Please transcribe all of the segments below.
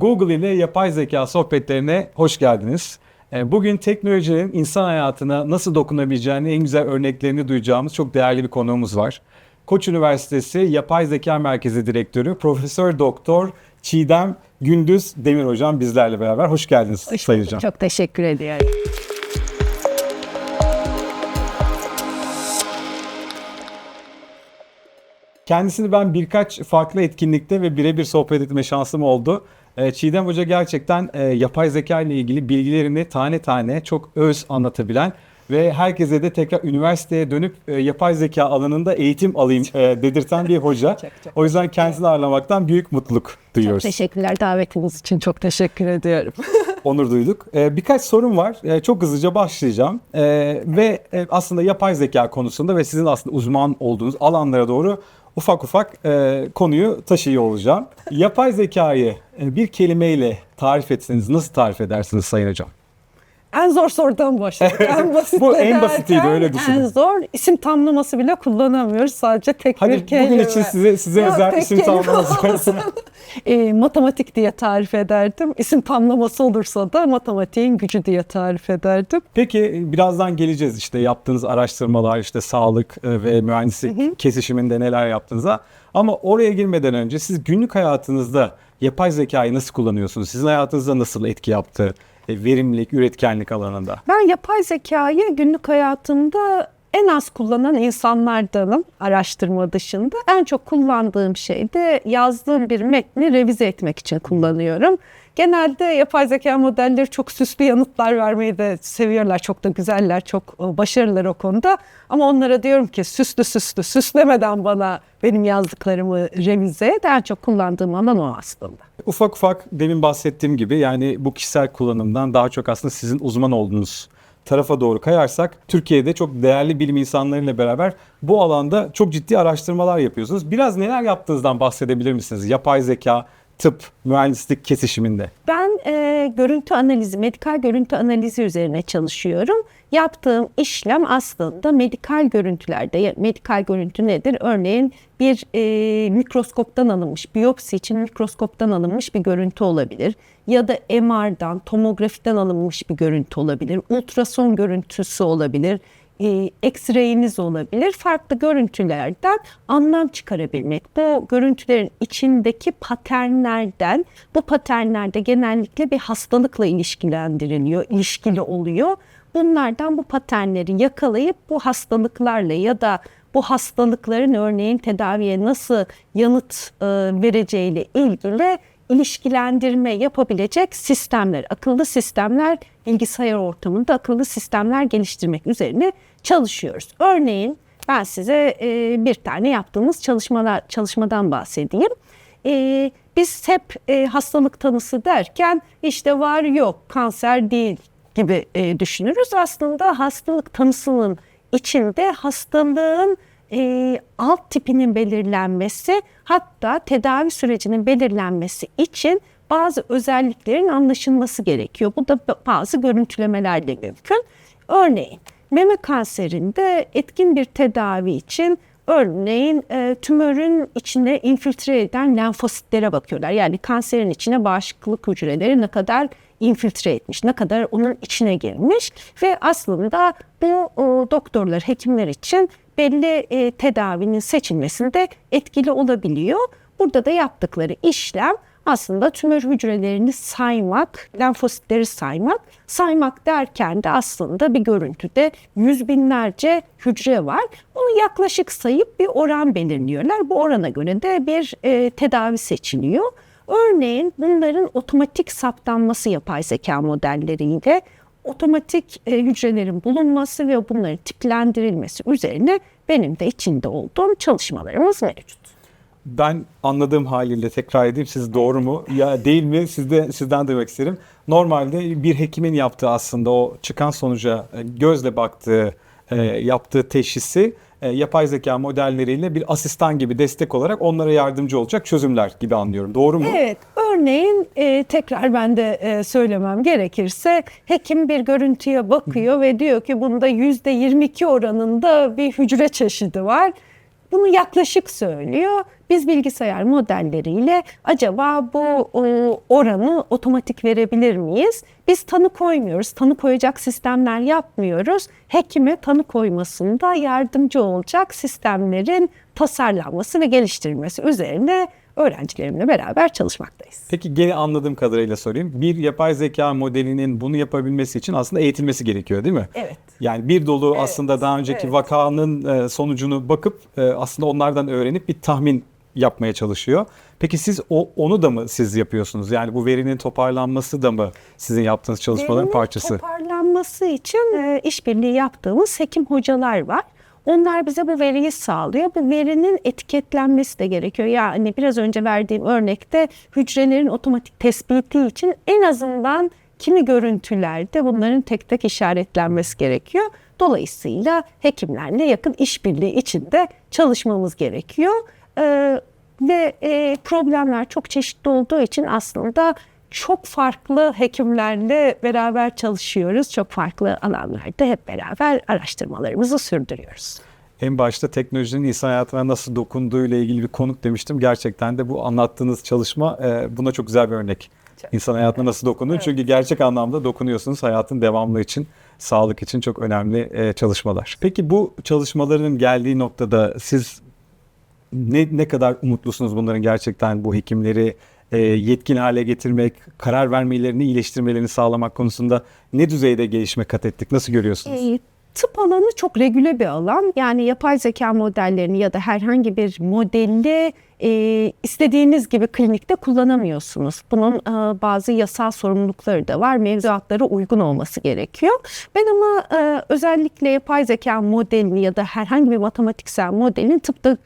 Google ile yapay zeka sohbetlerine hoş geldiniz. Ee, Bugün teknolojinin insan hayatına nasıl dokunabileceğini en güzel örneklerini duyacağımız çok değerli bir konuğumuz var. Koç Üniversitesi Yapay Zeka Merkezi Direktörü Profesör Doktor Çiğdem Gündüz Demir Hocam bizlerle beraber. Hoş geldiniz Hoş Sayın. Hocam. Çok teşekkür ediyorum. Kendisini ben birkaç farklı etkinlikte ve birebir sohbet etme şansım oldu. Ee, Çiğdem Hoca gerçekten e, yapay zeka ile ilgili bilgilerini tane tane çok öz anlatabilen ve herkese de tekrar üniversiteye dönüp e, yapay zeka alanında eğitim alayım e, dedirten bir hoca. Çok, çok O yüzden kendisini ağırlamaktan büyük mutluluk Çok duyuyoruz. teşekkürler davetiniz için çok teşekkür ediyorum. Onur duyduk. Ee, birkaç sorum var. Ee, çok hızlıca başlayacağım. Ee, ve e, aslında yapay zeka konusunda ve sizin aslında uzman olduğunuz alanlara doğru ufak ufak e, konuyu taşıyor olacağım. Yapay zekayı e, bir kelimeyle tarif etseniz nasıl tarif edersiniz Sayın Hocam? En zor sorudan başladık. En basit Bu en basitiydi, öyle düşünün. En zor isim tamlaması bile kullanamıyoruz. Sadece tek Hadi bir kelime. bugün için size size Yok, özel tek isim kelime tanımlaması olsun. E, matematik diye tarif ederdim. İsim tamlaması olursa da matematiğin gücü diye tarif ederdim. Peki birazdan geleceğiz işte yaptığınız araştırmalar işte sağlık e, ve mühendislik kesişiminde neler yaptığınıza. Ama oraya girmeden önce siz günlük hayatınızda yapay zekayı nasıl kullanıyorsunuz? Sizin hayatınızda nasıl etki yaptı? E, Verimlilik, üretkenlik alanında. Ben yapay zekayı günlük hayatımda en az kullanan insanlardanım araştırma dışında. En çok kullandığım şey de yazdığım bir metni revize etmek için kullanıyorum. Genelde yapay zeka modelleri çok süslü yanıtlar vermeyi de seviyorlar. Çok da güzeller, çok e, başarılılar o konuda. Ama onlara diyorum ki süslü süslü, süslemeden bana benim yazdıklarımı revize. En çok kullandığım alan o aslında. Ufak ufak demin bahsettiğim gibi yani bu kişisel kullanımdan daha çok aslında sizin uzman olduğunuz tarafa doğru kayarsak Türkiye'de çok değerli bilim insanlarıyla beraber bu alanda çok ciddi araştırmalar yapıyorsunuz. Biraz neler yaptığınızdan bahsedebilir misiniz? Yapay zeka, tıp, mühendislik kesişiminde. Ben e, görüntü analizi, medikal görüntü analizi üzerine çalışıyorum. Yaptığım işlem aslında medikal görüntülerde, medikal görüntü nedir? Örneğin bir e, mikroskoptan alınmış, biyopsi için mikroskoptan alınmış bir görüntü olabilir. Ya da MR'dan, tomografiden alınmış bir görüntü olabilir. Ultrason görüntüsü olabilir X-ray'iniz olabilir. Farklı görüntülerden anlam çıkarabilmek. Bu görüntülerin içindeki paternlerden, bu paternlerde genellikle bir hastalıkla ilişkilendiriliyor, ilişkili oluyor. Bunlardan bu paternleri yakalayıp bu hastalıklarla ya da bu hastalıkların örneğin tedaviye nasıl yanıt e, vereceğiyle ilgili ilişkilendirme yapabilecek sistemler, akıllı sistemler, bilgisayar ortamında akıllı sistemler geliştirmek üzerine çalışıyoruz. Örneğin ben size e, bir tane yaptığımız çalışmalar çalışmadan bahsedeyim. E, biz hep e, hastalık tanısı derken işte var yok, kanser değil gibi e, düşünürüz. Aslında hastalık tanısının içinde hastalığın e, alt tipinin belirlenmesi hatta tedavi sürecinin belirlenmesi için bazı özelliklerin anlaşılması gerekiyor. Bu da bazı görüntülemelerle mümkün. Örneğin meme kanserinde etkin bir tedavi için örneğin e, tümörün içine infiltre eden lenfositlere bakıyorlar. Yani kanserin içine bağışıklık hücreleri ne kadar infiltre etmiş, ne kadar onun içine girmiş ve aslında bu o, doktorlar, hekimler için belli e, tedavinin seçilmesinde etkili olabiliyor. Burada da yaptıkları işlem aslında tümör hücrelerini saymak, lenfositleri saymak. Saymak derken de aslında bir görüntüde yüz binlerce hücre var. Bunu yaklaşık sayıp bir oran belirliyorlar. Bu orana göre de bir e, tedavi seçiliyor. Örneğin bunların otomatik saptanması yapay zeka modelleriyle otomatik e, hücrelerin bulunması ve bunların tiplendirilmesi üzerine benim de içinde olduğum çalışmalarımız mevcut. Ben anladığım haliyle tekrar edeyim siz doğru mu ya değil mi siz de sizden demek isterim. Normalde bir hekimin yaptığı aslında o çıkan sonuca e, gözle baktığı e, yaptığı teşhisi e, yapay zeka modelleriyle bir asistan gibi destek olarak onlara yardımcı olacak çözümler gibi anlıyorum. Doğru mu? Evet, örneğin e, tekrar ben de e, söylemem gerekirse hekim bir görüntüye bakıyor ve diyor ki bunda yüzde 22 oranında bir hücre çeşidi var. bunu yaklaşık söylüyor. Biz bilgisayar modelleriyle acaba bu oranı otomatik verebilir miyiz? Biz tanı koymuyoruz. Tanı koyacak sistemler yapmıyoruz. Hekime tanı koymasında yardımcı olacak sistemlerin tasarlanması ve geliştirilmesi üzerine öğrencilerimle beraber çalışmaktayız. Peki gene anladığım kadarıyla sorayım. Bir yapay zeka modelinin bunu yapabilmesi için aslında eğitilmesi gerekiyor değil mi? Evet. Yani bir dolu aslında daha önceki evet. vakanın e, sonucunu bakıp e, aslında onlardan öğrenip bir tahmin yapmaya çalışıyor. Peki siz o onu da mı siz yapıyorsunuz? Yani bu verinin toparlanması da mı sizin yaptığınız çalışmaların Verinin parçası? toparlanması için e, işbirliği yaptığımız hekim hocalar var. Onlar bize bu veriyi sağlıyor. Bu verinin etiketlenmesi de gerekiyor. Yani biraz önce verdiğim örnekte hücrelerin otomatik tespiti için en azından kimi görüntülerde bunların tek tek işaretlenmesi gerekiyor. Dolayısıyla hekimlerle yakın işbirliği içinde çalışmamız gerekiyor. Ee, ve e, problemler çok çeşitli olduğu için aslında çok farklı hekimlerle beraber çalışıyoruz. Çok farklı alanlarda hep beraber araştırmalarımızı sürdürüyoruz. En başta teknolojinin insan hayatına nasıl dokunduğu ile ilgili bir konuk demiştim. Gerçekten de bu anlattığınız çalışma e, buna çok güzel bir örnek. İnsan hayatına nasıl dokunuyor? Çünkü gerçek anlamda dokunuyorsunuz hayatın devamlı için, sağlık için çok önemli e, çalışmalar. Peki bu çalışmaların geldiği noktada siz ne ne kadar umutlusunuz bunların gerçekten bu hekimleri e, yetkin hale getirmek, karar vermelerini, iyileştirmelerini sağlamak konusunda ne düzeyde gelişme kat ettik? Nasıl görüyorsunuz? E, tıp alanı çok regüle bir alan. Yani yapay zeka modellerini ya da herhangi bir modeli e, istediğiniz gibi klinikte kullanamıyorsunuz. Bunun e, bazı yasal sorumlulukları da var. Mevzuatlara uygun olması gerekiyor. Ben ama e, özellikle yapay zeka modelini ya da herhangi bir matematiksel modelin tıpta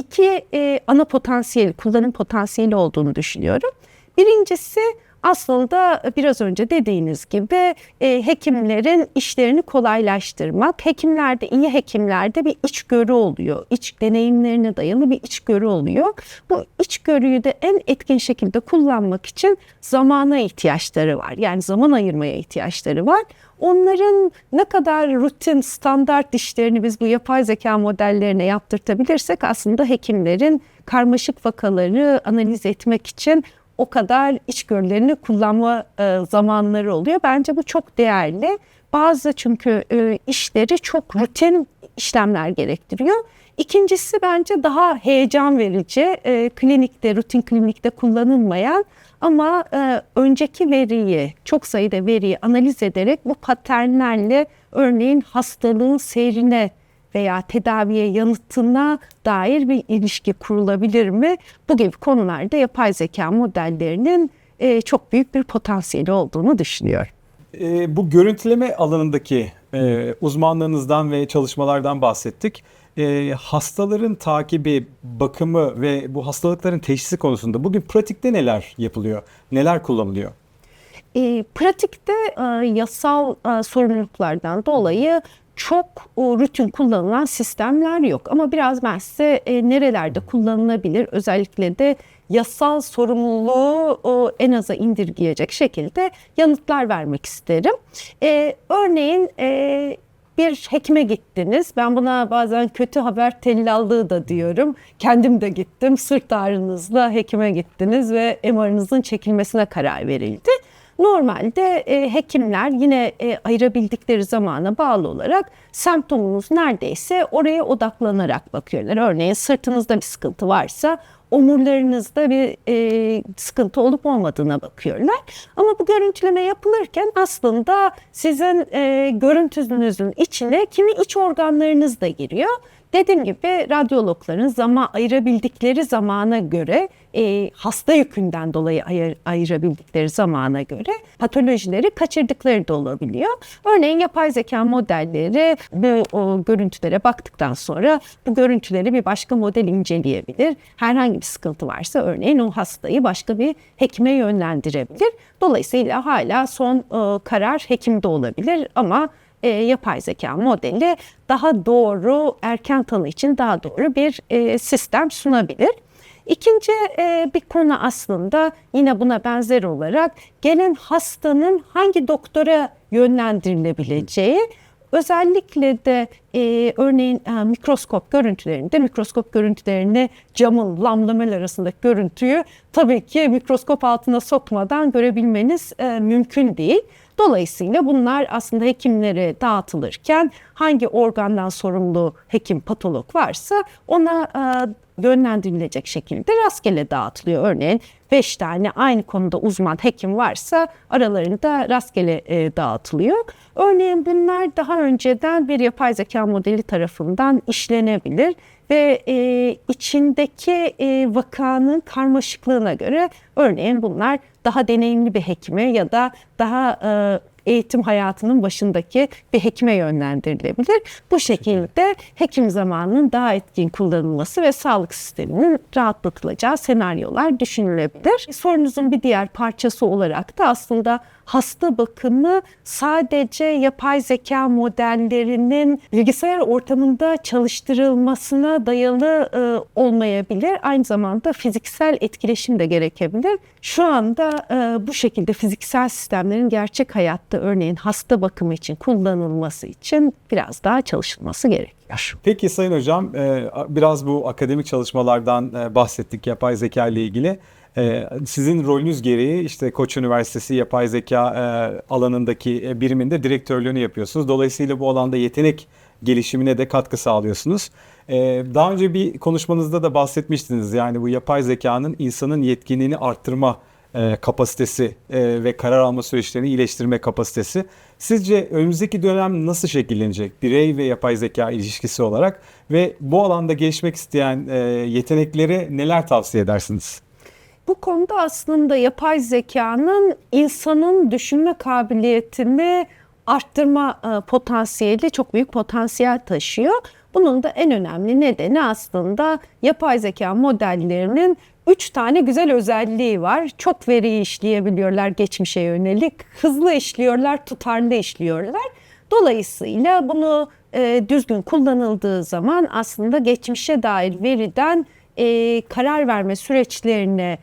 iki e, ana potansiyel, kullanım potansiyeli olduğunu düşünüyorum. Birincisi aslında biraz önce dediğiniz gibi e, hekimlerin işlerini kolaylaştırmak. Hekimlerde, iyi hekimlerde bir içgörü oluyor. İç deneyimlerine dayalı bir içgörü oluyor. Bu içgörüyü de en etkin şekilde kullanmak için zamana ihtiyaçları var. Yani zaman ayırmaya ihtiyaçları var. Onların ne kadar rutin, standart işlerini biz bu yapay zeka modellerine yaptırtabilirsek aslında hekimlerin karmaşık vakaları analiz etmek için o kadar içgörülerini kullanma e, zamanları oluyor. Bence bu çok değerli. Bazı çünkü e, işleri çok rutin işlemler gerektiriyor. İkincisi bence daha heyecan verici, e, klinikte, rutin klinikte kullanılmayan ama e, önceki veriyi, çok sayıda veriyi analiz ederek bu paternlerle örneğin hastalığın seyrine veya tedaviye yanıtına dair bir ilişki kurulabilir mi? Bu gibi konularda yapay zeka modellerinin e, çok büyük bir potansiyeli olduğunu düşünüyorum. E, bu görüntüleme alanındaki e, uzmanlığınızdan ve çalışmalardan bahsettik. E, hastaların takibi, bakımı ve bu hastalıkların teşhisi konusunda bugün pratikte neler yapılıyor? Neler kullanılıyor? E, pratikte e, yasal e, sorumluluklardan dolayı çok o, rutin kullanılan sistemler yok. Ama biraz ben size e, nerelerde kullanılabilir özellikle de yasal sorumluluğu o, en aza indirgeyecek şekilde yanıtlar vermek isterim. E, örneğin e, bir hekime gittiniz. Ben buna bazen kötü haber tellallığı da diyorum. Kendim de gittim. Sırt ağrınızla hekime gittiniz ve MR'ınızın çekilmesine karar verildi. Normalde e, hekimler yine e, ayırabildikleri zamana bağlı olarak semptomunuz neredeyse oraya odaklanarak bakıyorlar. Örneğin sırtınızda bir sıkıntı varsa omurlarınızda bir e, sıkıntı olup olmadığına bakıyorlar. Ama bu görüntüleme yapılırken aslında sizin e, görüntünüzün içine kimi iç organlarınız da giriyor. Dediğim gibi radyologların zaman ayırabildikleri zamana göre e, hasta yükünden dolayı ayır, ayırabildikleri zamana göre patolojileri kaçırdıkları da olabiliyor. Örneğin yapay zeka modelleri bu o görüntülere baktıktan sonra bu görüntüleri bir başka model inceleyebilir. Herhangi bir sıkıntı varsa örneğin o hastayı başka bir hekime yönlendirebilir. Dolayısıyla hala son e, karar hekimde olabilir ama e, yapay zeka modeli daha doğru erken tanı için daha doğru bir e, sistem sunabilir. İkinci e, bir konu aslında yine buna benzer olarak gelen hastanın hangi doktora yönlendirilebileceği özellikle de e, örneğin e, mikroskop görüntülerinde mikroskop görüntülerini camın lamla lamel arasındaki görüntüyü tabii ki mikroskop altına sokmadan görebilmeniz e, mümkün değil. Dolayısıyla bunlar aslında hekimlere dağıtılırken hangi organdan sorumlu hekim patolog varsa ona e, yönlendirilecek şekilde rastgele dağıtılıyor. Örneğin 5 tane aynı konuda uzman hekim varsa aralarında rastgele e, dağıtılıyor. Örneğin bunlar daha önceden bir yapay zeka modeli tarafından işlenebilir ve e, içindeki e, vakanın karmaşıklığına göre örneğin bunlar daha deneyimli bir hekime ya da daha e, eğitim hayatının başındaki bir hekime yönlendirilebilir. Bu şekilde hekim zamanının daha etkin kullanılması ve sağlık sisteminin rahatlatılacağı senaryolar düşünülebilir. Sorunuzun bir diğer parçası olarak da aslında hasta bakımı sadece yapay zeka modellerinin bilgisayar ortamında çalıştırılmasına dayalı e, olmayabilir. Aynı zamanda fiziksel etkileşim de gerekebilir. Şu anda e, bu şekilde fiziksel sistemlerin gerçek hayatta örneğin hasta bakımı için kullanılması için biraz daha çalışılması gerekiyor. Peki Sayın Hocam e, biraz bu akademik çalışmalardan e, bahsettik yapay zeka ile ilgili. E, Sizin rolünüz gereği işte Koç Üniversitesi yapay zeka e, alanındaki e, biriminde direktörlüğünü yapıyorsunuz. Dolayısıyla bu alanda yetenek gelişimine de katkı sağlıyorsunuz. E, Daha önce bir konuşmanızda da bahsetmiştiniz. Yani bu yapay zekanın insanın yetkinliğini arttırma e, kapasitesi ve karar alma süreçlerini iyileştirme kapasitesi. Sizce önümüzdeki dönem nasıl şekillenecek birey ve yapay zeka ilişkisi olarak ve bu alanda gelişmek isteyen e, yeteneklere neler tavsiye edersiniz? Bu konuda aslında yapay zekanın insanın düşünme kabiliyetini arttırma e, potansiyeli çok büyük potansiyel taşıyor. Bunun da en önemli nedeni aslında yapay zeka modellerinin üç tane güzel özelliği var. Çok veriyi işleyebiliyorlar geçmişe yönelik, hızlı işliyorlar, tutarlı işliyorlar. Dolayısıyla bunu e, düzgün kullanıldığı zaman aslında geçmişe dair veriden e, karar verme süreçlerine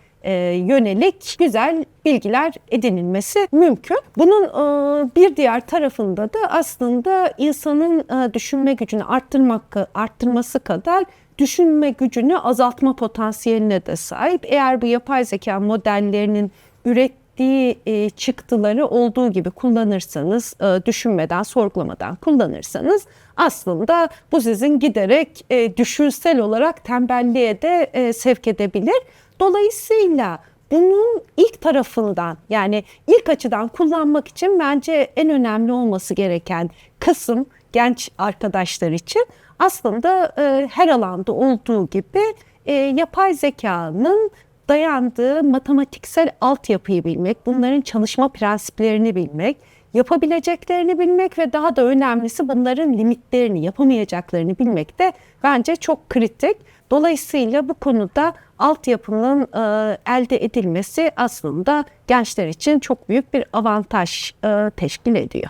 yönelik güzel bilgiler edinilmesi mümkün. Bunun e, bir diğer tarafında da aslında insanın e, düşünme gücünü arttırmak arttırması kadar düşünme gücünü azaltma potansiyeline de sahip. Eğer bu yapay zeka modellerinin ürettiği e, çıktıları olduğu gibi kullanırsanız, e, düşünmeden, sorgulamadan kullanırsanız aslında bu sizin giderek e, düşünsel olarak tembelliğe de e, sevk edebilir. Dolayısıyla bunun ilk tarafından yani ilk açıdan kullanmak için bence en önemli olması gereken kısım genç arkadaşlar için aslında e, her alanda olduğu gibi e, yapay zekanın dayandığı matematiksel altyapıyı bilmek, bunların çalışma prensiplerini bilmek, yapabileceklerini bilmek ve daha da önemlisi bunların limitlerini, yapamayacaklarını bilmek de bence çok kritik. Dolayısıyla bu konuda altyapının e, elde edilmesi aslında gençler için çok büyük bir avantaj e, teşkil ediyor.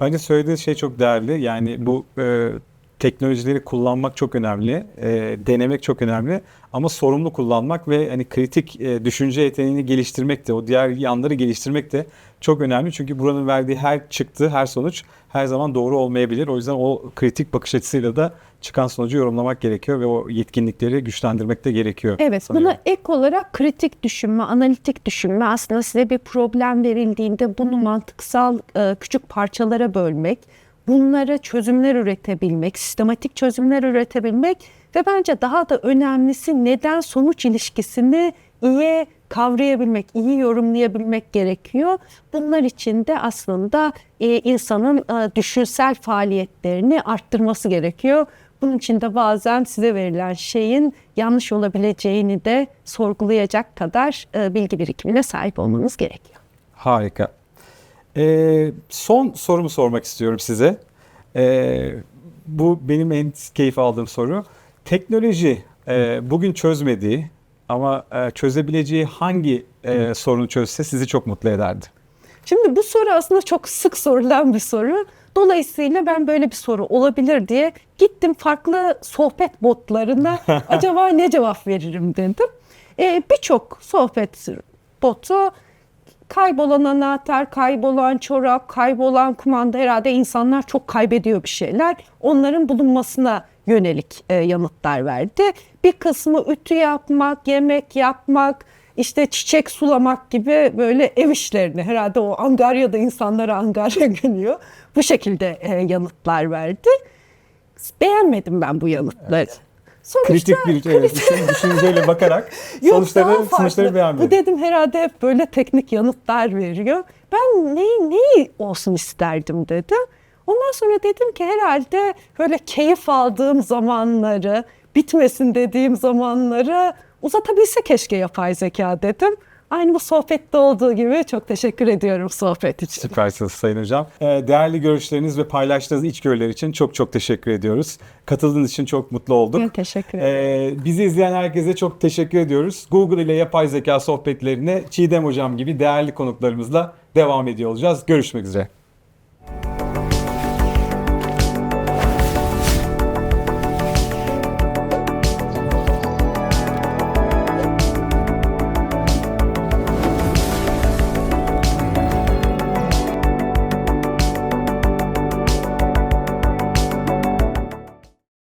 Bence söylediğiniz şey çok değerli. Yani bu e, teknolojileri kullanmak çok önemli, e, denemek çok önemli ama sorumlu kullanmak ve hani kritik e, düşünce yeteneğini geliştirmek de, o diğer yanları geliştirmek de çok önemli. Çünkü buranın verdiği her çıktı, her sonuç her zaman doğru olmayabilir. O yüzden o kritik bakış açısıyla da çıkan sonucu yorumlamak gerekiyor ve o yetkinlikleri güçlendirmek de gerekiyor. Evet, sanıyorum. buna ek olarak kritik düşünme, analitik düşünme aslında size bir problem verildiğinde bunu mantıksal e, küçük parçalara bölmek, bunlara çözümler üretebilmek, sistematik çözümler üretebilmek ve bence daha da önemlisi neden sonuç ilişkisini iyi kavrayabilmek, iyi yorumlayabilmek gerekiyor. Bunlar için de aslında e, insanın e, düşünsel faaliyetlerini arttırması gerekiyor. Bunun için de bazen size verilen şeyin yanlış olabileceğini de sorgulayacak kadar e, bilgi birikimine sahip olmanız gerekiyor. Harika. Ee, son sorumu sormak istiyorum size. Ee, bu benim en keyif aldığım soru. Teknoloji e, bugün çözmediği ama e, çözebileceği hangi e, sorunu çözse sizi çok mutlu ederdi? Şimdi bu soru aslında çok sık sorulan bir soru. Dolayısıyla ben böyle bir soru olabilir diye gittim farklı sohbet botlarına acaba ne cevap veririm dedim. Ee, Birçok sohbet botu kaybolan anahtar, kaybolan çorap, kaybolan kumanda herhalde insanlar çok kaybediyor bir şeyler. Onların bulunmasına yönelik e, yanıtlar verdi. Bir kısmı ütü yapmak, yemek yapmak, işte çiçek sulamak gibi böyle ev işlerini herhalde o Angarya'da insanlara Angarya geliyor. Bu şekilde e, yanıtlar verdi. Beğenmedim ben bu yanıtları. Sonuçta Kritik bir evet, düşün- düşünceyle bakarak Yok, sonuçları, sonuçları beğenmedim. Bu dedim herhalde hep böyle teknik yanıtlar veriyor. Ben neyi, neyi olsun isterdim dedim. Ondan sonra dedim ki herhalde böyle keyif aldığım zamanları, bitmesin dediğim zamanları uzatabilse keşke yapay zeka dedim. Aynı bu sohbette olduğu gibi çok teşekkür ediyorum sohbet için. Süpersiniz Sayın Hocam. Ee, Değerli görüşleriniz ve paylaştığınız içgörüler için çok çok teşekkür ediyoruz. Katıldığınız için çok mutlu olduk. Ben teşekkür ederim. Ee, bizi izleyen herkese çok teşekkür ediyoruz. Google ile yapay zeka sohbetlerine Çiğdem Hocam gibi değerli konuklarımızla devam ediyor olacağız. Görüşmek üzere.